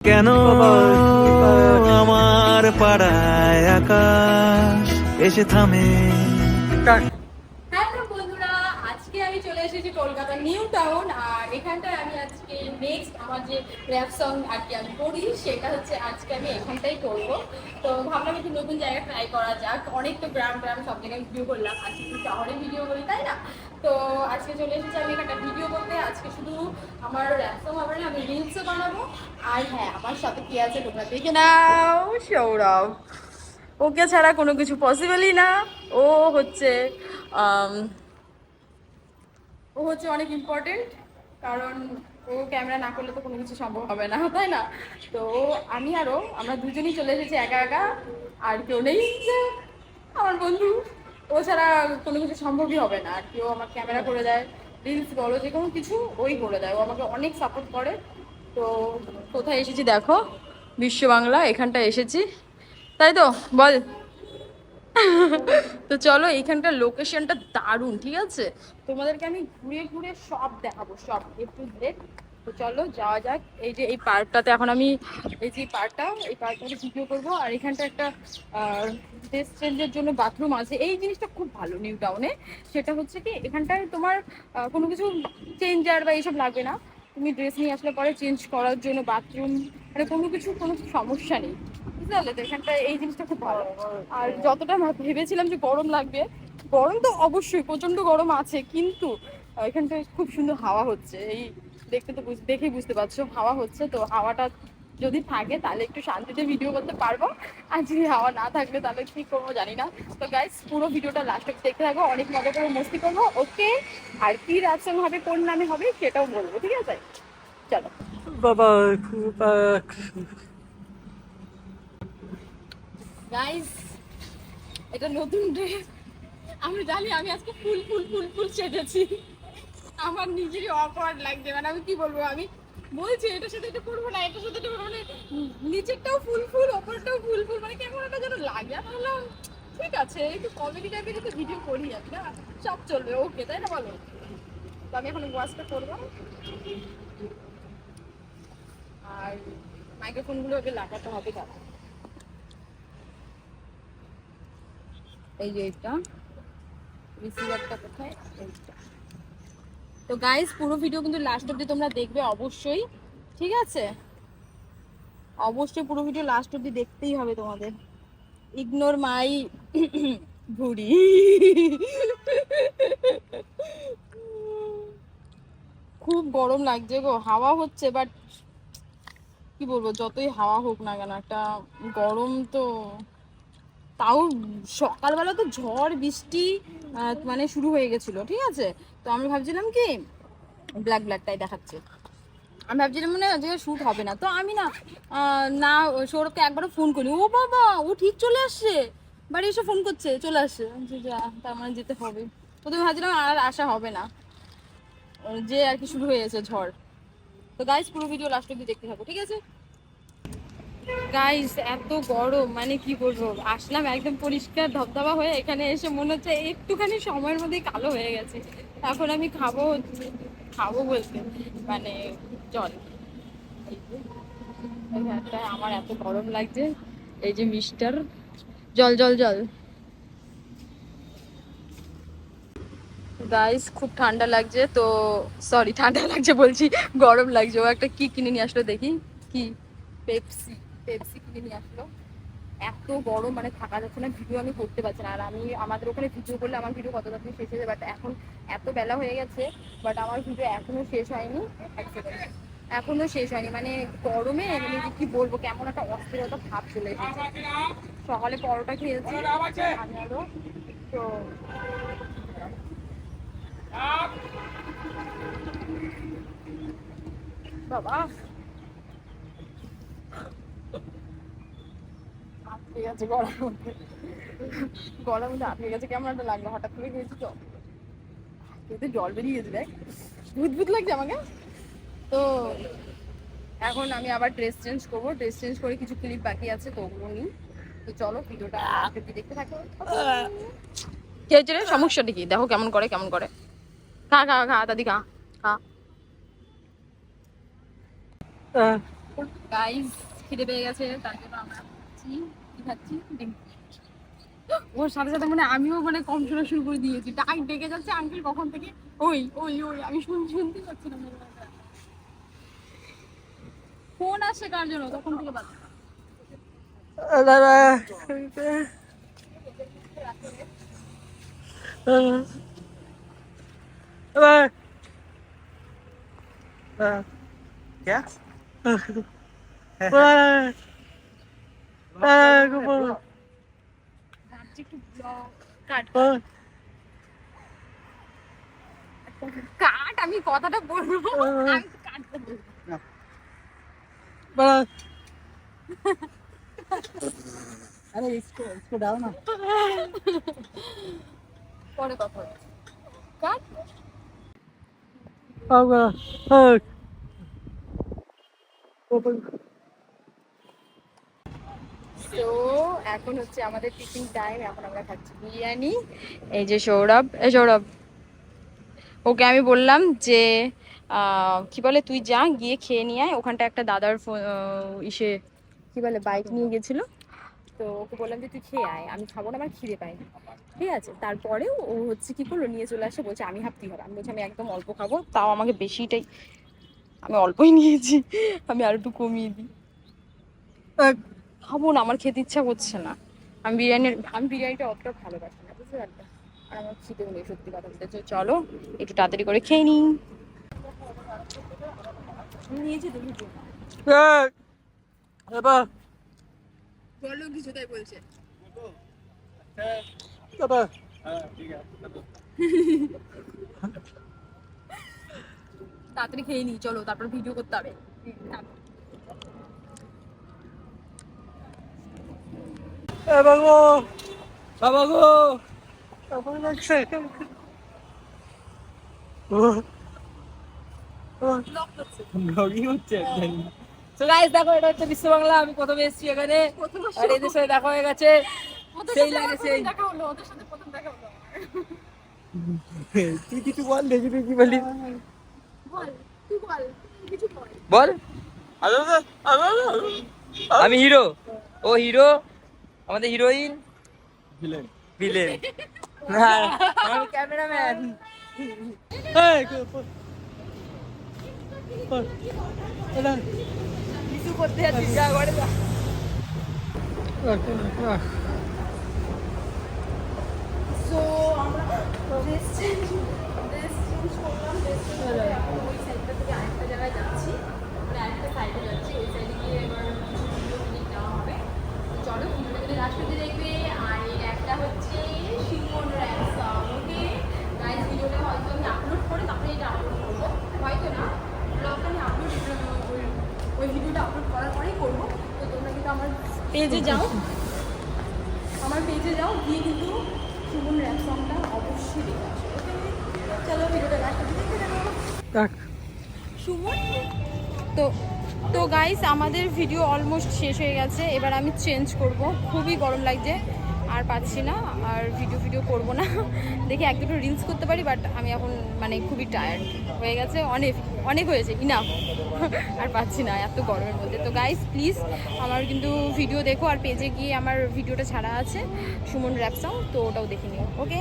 কেন আমার পাড়ায় আকাশ এসে থামে হ্যালো বন্ধুরা আজকে আমি চলে এসেছি কলকাতা নিউ টাউন আর এখানটায় আমি আজকে নেক্সট আমার যে র্যাপ সং আর কি আমি করি, সেটা হচ্ছে আজকে আমি এখানটাই করব। তো ভাবলাম একটু নতুন জায়গা ট্রাই করা যাক। অনেক তো গ্রাম গ্রাম সব জায়গায় ভিডিও করলাম। আজকে একটু শহরে ভিডিও করি, তাই না? তো আজকে চলে এসেছি আমি এখানটা ভিডিও করতে। আজকে শুধু আমার র্যাপ সং হবে না, আমি রিলসও বানাবো। আর হ্যাঁ আমার সাথে কি আছে তোমরা দেখে নাও, সৌরভ। ওকে ছাড়া কোনো কিছু পসিবলই না। ও হচ্ছে ও হচ্ছে অনেক ইম্পর্টেন্ট কারণ ও ক্যামেরা না করলে তো কোনো কিছু সম্ভব হবে না, তাই না? তো আমি আরও আমরা দুজনেই চলে এসেছি একা একা, আর কেউ নেই। আমার বন্ধু, ও ছাড়া কোনো কিছু সম্ভবই হবে না। আর কেউ আমার ক্যামেরা করে দেয় রিলস বলো, যে কোনো কিছু ওই করে দেয়। ও আমাকে অনেক সাপোর্ট করে। তো কোথায় এসেছি দেখো, বিশ্ব বাংলা এখানটা এসেছি। তাই তো? বল। তো চলো এইখানকার লোকেশনটা দারুণ, ঠিক আছে? তোমাদেরকে আমি ঘুরে ঘুরে সব দেখাবো, সব একটু তো চলো যাওয়া যাক। এই যে এই পার্কটাতে এখন আমি, এই যে পার্কটা, এই পার্কটাতে ভিডিও করব। আর এখানটা একটা ড্রেস চেঞ্জের জন্য বাথরুম আছে। এই জিনিসটা খুব ভালো নিউ টাউনে সেটা হচ্ছে কি, এখানটায় তোমার কোনো কিছু চেঞ্জার বা এইসব লাগবে না। তুমি ড্রেস নিয়ে আসলে পরে চেঞ্জ করার জন্য বাথরুম মানে কোনো কিছু, কোনো সমস্যা নেই। এখানটা এই জিনিসটা খুব ভালো। আর যতটা ভেবেছিলাম যে গরম লাগবে গরম তো অবশ্যই প্রচণ্ড গরম আছে কিন্তু আহ, এখানটায় খুব সুন্দর হাওয়া হচ্ছে। এই দেখতে তো দেখেই বুঝতে পারছ হাওয়া হচ্ছে তো হাওয়াটা যদি থাকে তাহলে একটু শান্তিতে ভিডিও করতে পারব। আর যদি হাওয়া না থাকলে তাহলে কি করব জানি না। তো গাইস পুরো ভিডিওটা লাস্ট অব্দি দেখতে থাকব অনেক মজা করে মস্তি করব। ওকে আর কি রাজসং হবে কোন নামে হবে সেটাও বলব ঠিক আছে? চলো। বাবা গাইস এটা নতুন ড্রেস আমি জানি, আমি আজকে ফুল ফুল ফুল ফুল সেজেছি। আমার নিজেরই অকওয়ার্ড লাগছে। মানে আমি কি বলব, আমি বলছি, এটার সাথে এটা করব না, এটার সাথে এটা করব না। নিচেরটাও ফুল ফুল, ওপরটাও ফুল ফুল। মানে কেমন একটা যেন লাগে। আমি বললাম ঠিক আছে, একটু কমেডি টাইপের একটু ভিডিও করি আমি, না? সব চলবে ওকে তাই না বলো? তো আমি এখন ওয়াশটা করব। আর মাইক্রোফোনগুলো ওকে লাগাতে হবে তারা এই যে এটা রিসিভারটা কোথায়? এইটা। তো গাইস পুরো ভিডিও কিন্তু লাস্ট অবধি তোমরা দেখবে অবশ্যই, ঠিক আছে? অবশ্যই পুরো ভিডিও লাস্ট অবধি দেখতেই হবে তোমাদের। ইগনোর মাই ভুড়ি। খুব গরম লাগছে গো, হাওয়া হচ্ছে বাট কি বলব, যতই হাওয়া হোক না কেন, একটা গরম তো তাও সকালবেলা তো ঝড়, বৃষ্টি মানে শুরু হয়ে গেছিল, ঠিক আছে? তো আমি ভাবছিলাম কি ব্ল্যাক ব্ল্যাকটাই দেখাচ্ছে। আমি ভাবছিলাম মানে আজকে শ্যুট হবে না। তো আমি না না, সৌরভকে একবারও ফোন করি ও বাবা, ও ঠিক চলে আসছে। বাড়ি এসে ফোন করছে, চলে আসছে। যা, তার মানে যেতে হবে। প্রথমে ভাবছিলাম আর আসা হবে না। যে আর কি শুরু হয়ে গেছে ঝড়। তো গাইস পুরো ভিডিও লাস্ট অব্দি দেখতে থাকো, ঠিক আছে? গাইস এত গরম মানে কি বলব? আসলাম একদম পরিষ্কার ধবধবা হয়ে এখানে এসে মনে হচ্ছে একটুখানি সময়ের মধ্যেই কালো হয়ে গেছে। এখন আমি খাব খাব বলতে মানে জল। আমার এত গরম লাগছে। এই যে মিস্টার, জল জল জল। গাইস খুব ঠান্ডা লাগছে, তো সরি ঠান্ডা লাগছে বলছি, গরম লাগছে। ও একটা কি কিনে নিয়ে আসলো দেখি, কি? পেপসি পেপসি কিনে নিয়ে আসলো। এত গরম মানে থাকা যাচ্ছে না ভিডিও আমি করতে পারছি না। আর আমি, আমাদের ওখানে ভিডিও করলে আমার ভিডিও কত তাড়াতাড়ি শেষ হয়ে বাট এখন এত বেলা হয়ে গেছে বাট আমার ভিডিও এখনও শেষ হয়নি। এখনও শেষ হয়নি। মানে গরমে মানে কি বলব, কেমন একটা অস্থিরতা ভাব চলে এসেছে। সকালে পরোটা খেয়েছি আমি তো বাবা। গেছে গলার মধ্যে। গলার মধ্যে আটকে গেছে কেমন একটা লাগল? হঠাৎ করে গেছি তো। কিন্তু জল বেরিয়ে গেছে দেখ। ভূত ভূত লাগছে আমাকে। তো এখন আমি আবার ড্রেস চেঞ্জ করব। ড্রেস চেঞ্জ করে কিছু ক্লিপ বাকি আছে তো ওগুলো নিই। তো চলো ভিডিওটা আপনি দেখতে থাকো। কি হয়েছে রে? সমস্যাটা কি? দেখো কেমন করে কেমন করে। খা খা খা দাদি খা খা। গাইস খিদে পেয়ে গেছে তার জন্য আমরা ওর সাথে সাথে মানে আমিও মানে কম শোনা শুরু করে দিয়েছি ডাক ডেকে যাচ্ছে আঙ্কেল কখন থেকে ওই ওই ওই আমি শুন শুনতে পাচ্ছি না ফোন আসছে কার জন্য তখন থেকে বাদ ব্লগ কাট কাট আমি কথাটা বলবো আমি তো কাট করবো अरे इसको इसको डालो ना পরে কথা হচ্ছে কাট তো এখন হচ্ছে আমাদের টিফিন টাইম এখন আমরা খাচ্ছি বিরিয়ানি। এই যে সৌরভ, এই সৌরভ, ওকে আমি বললাম যে কি বলে, তুই যা, গিয়ে খেয়ে নিয়ে আয়। ওখানটা একটা দাদার ইসে, কি বলে বাইক নিয়ে গেছিল। তো ওকে বললাম যে, তুই খেয়ে আয়, আমি খাব না, আমার খিদে পাইনি ঠিক আছে তারপরে ও হচ্ছে কি করল, নিয়ে চলে আসে, বলছে, আমি হাফতি হবে। আমি বলছি, আমি একদম অল্প খাব, তাও আমাকে বেশিটাই, আমি অল্পই নিয়েছি, আমি আর একটু কমিয়ে দিই। খাব না আমার খেতে ইচ্ছা করছে না। আমি বিরিয়ানির আমি বিরিয়ানিটা অতটা ভালোবাসি না বুঝতে পারলে? আর আমার খিদেও নেই সত্যি কথা বলতে। তো চলো একটু তাড়াতাড়ি করে খেয়ে নিই। নিয়েছি বলো কিছু তাই বলছে। তাড়াতাড়ি খেয়ে নিই চলো তারপর ভিডিও করতে হবে। বাবা গো। বাবা লাগছে ব্লগ হচ্ছে তো গাইস দেখো এটা হচ্ছে বিশ্ব বাংলা। আমি প্রথমে এসেছি এখানে। আর এদের সাথে দেখা হয়ে গেছে। সেই লাগে সেই। দেখা হলো ওদের সাথে প্রথম দেখা হলো। তুই কিছু বল দেখি তুই কি বলি। বল তুই বল কিছু বল। বল। আমি হিরো। ও হিরো। আমাদের হিরোইন? ভিলেন আমি ক্যামেরাম্যান। কিছু করতে যাচ্ছি যা ঘরে যা। সো আমরা ড্রেস চেঞ্জ ড্রেস চেঞ্জ করলাম ড্রেস ওই সাইডটা থেকে আরেকটা জায়গায় যাচ্ছি। মানে আরেকটা সাইডে যাচ্ছি। ওই সাইডে গিয়ে এবার কিছু ভিডিও ক্লিক নেওয়া হবে। চলো লাস্ট দেখবে আর এর একটা হচ্ছে শিমন র্যান্সাম ওকে গাইজ ভিডিওটা হয়তো আমি আপলোড করে তারপরে এটা আপলোড করব। হয়তো না ব্লগটা আমি আপলোড ওই ভিডিওটা আপলোড করার পরেই করব। তো তোমরা কিন্তু আমার পেজে যাও। আমার পেজে যাও গিয়ে কিন্তু সুমন র্যাপ সংটা অবশ্যই দেখে আসো ওকে চলো ভিডিওটা লাস্ট দেখে নেব। সুমন তো তো গাইস আমাদের ভিডিও অলমোস্ট শেষ হয়ে গেছে। এবার আমি চেঞ্জ করব। খুবই গরম লাগছে, আর পাচ্ছি না, আর ভিডিও ভিডিও করব না। দেখি এক দুটো রিলস করতে পারি বাট আমি এখন মানে খুবই টায়ার্ড হয়ে গেছে, অনেক অনেক হয়েছে ইনাফ আর পাচ্ছি না, এত গরমের মধ্যে। তো গাইস প্লিজ আমার কিন্তু ভিডিও দেখো, আর পেজে গিয়ে আমার ভিডিওটা ছাড়া আছে, সুমন র্যাপ সং তো ওটাও দেখে নিও ওকে